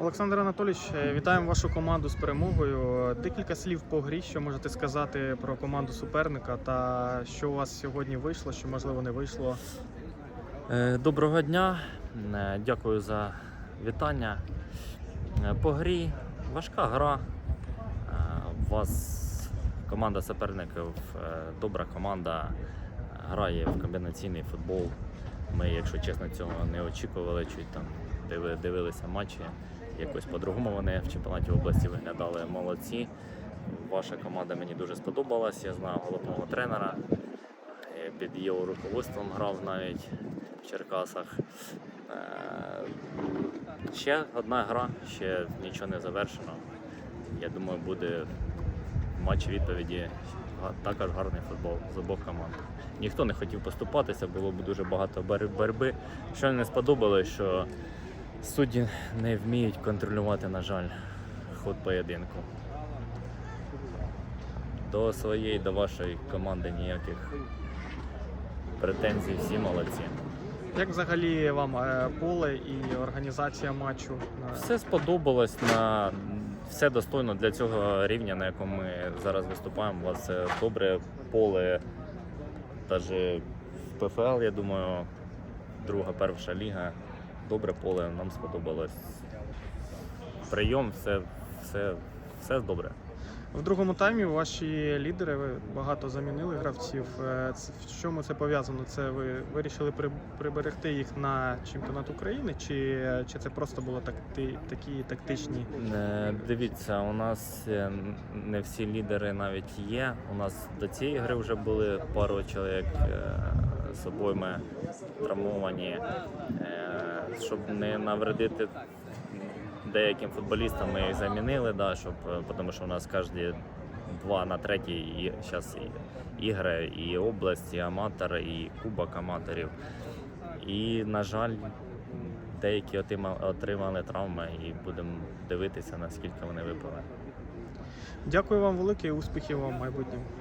Олександр Анатолійович, е, вітаємо вашу команду з перемогою. Декілька слів по грі, що можете сказати про команду суперника та що у вас сьогодні вийшло, що можливо не вийшло. Е, Доброго дня, Е, дякую за вітання. По грі важка гра. У вас команда суперників, добра команда, грає в комбінаційний футбол. Ми, якщо чесно, цього не очікували, чуть там дивилися матчі. Якось по-другому вони в чемпіонаті області виглядали молодці. Ваша команда мені дуже сподобалась. Я знаю головного тренера. Е, Під його руководством грав навіть в Черкасах. Е, Ще одна гра, ще нічого не завершено. Я думаю, буде матч відповіді. Також гарний футбол з обох команд. Ніхто не хотів поступатися, було б дуже багато боротьби. Що не сподобалось, що судді не вміють контролювати, на жаль, ход поєдинку. До своєї, до вашої команди ніяких претензій, всі молодці. Як взагалі вам е, поле і організація матчу? Е, Все сподобалось на все достойно для цього рівня, на якому ми зараз виступаємо. У вас добре поле, навіть в ПФЛ, я думаю, друга, перша ліга. Добре поле, нам сподобалось. Прийом, все, все, все добре. В другому таймі ваші лідери ви багато замінили гравців. Е, В чому це пов'язано? Це ви вирішили приберегти їх на чемпіонат України, чи, чи це просто було такти, такі тактичні? Е, Дивіться, у нас е, не всі лідери навіть є. У нас до цієї гри вже були пару чоловік з обойми травмовані. Щоб не навредити деяким футболістам, ми їх замінили, да, щоб, е, тому що у нас кожні два на третій і зараз ігри, і область, і аматор, і кубок аматорів. І, на жаль, деякі отримали травми і будемо дивитися, наскільки вони виправили. Дякую вам велике і успіхів вам в майбутньому.